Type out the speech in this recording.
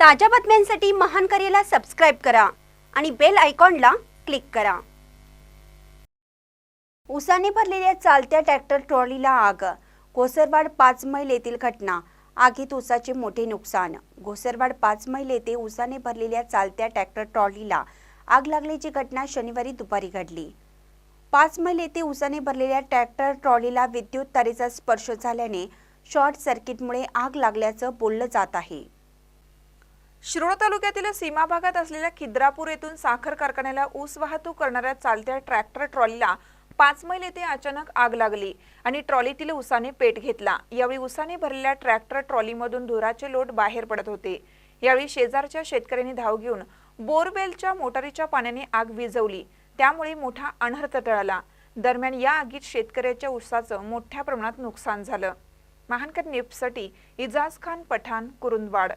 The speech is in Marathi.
ताज्या बातम्यांसाठी महान करेला सबस्क्राईब करा आणि बेल आयकॉनला क्लिक करा. उसाने भरलेल्या चालत्या ट्रॅक्टर ट्रॉलीला आग. घोसरवाड पाच मैल येथील घटना. आगीत उसाचे मोठे नुकसान. घोसरवाड पाच मैल येथे उसाने भरलेल्या चालत्या ट्रॅक्टर ट्रॉलीला आग लागल्याची घटना शनिवारी दुपारी घडली. पाच मैल येथे उसाने भरलेल्या ट्रॅक्टर ट्रॉलीला विद्युत तारेचा स्पर्श झाल्याने शॉर्ट सर्किटमुळे आग लागल्याचं बोललं जात आहे. शिरोळ तालुक्यातील सीमा भागात असलेल्या खिद्रापूर येथून साखर कारखान्याला ऊस वाहतूक करणाऱ्या चालत्या ट्रॅक्टर ट्रॉलीला पाच मैल येथे अचानक आग लागली आणि ट्रॉलीतील उसाने पेट घेतला. यावेळी उसाने भरलेल्या ट्रॅक्टर ट्रॉलीमधून धुराचे लोट बाहेर पडत होते. यावेळी शेजारच्या शेतकऱ्यांनी धाव घेऊन बोरवेलच्या मोटारीच्या पाण्याने आग विझवली. त्यामुळे मोठा अनर्थ टळला. दरम्यान या आगीत शेतकऱ्याच्या उसाचं मोठ्या प्रमाणात नुकसान झालं. महानकर नेपसाठी इजाज खान पठाण कुरुंदवाड.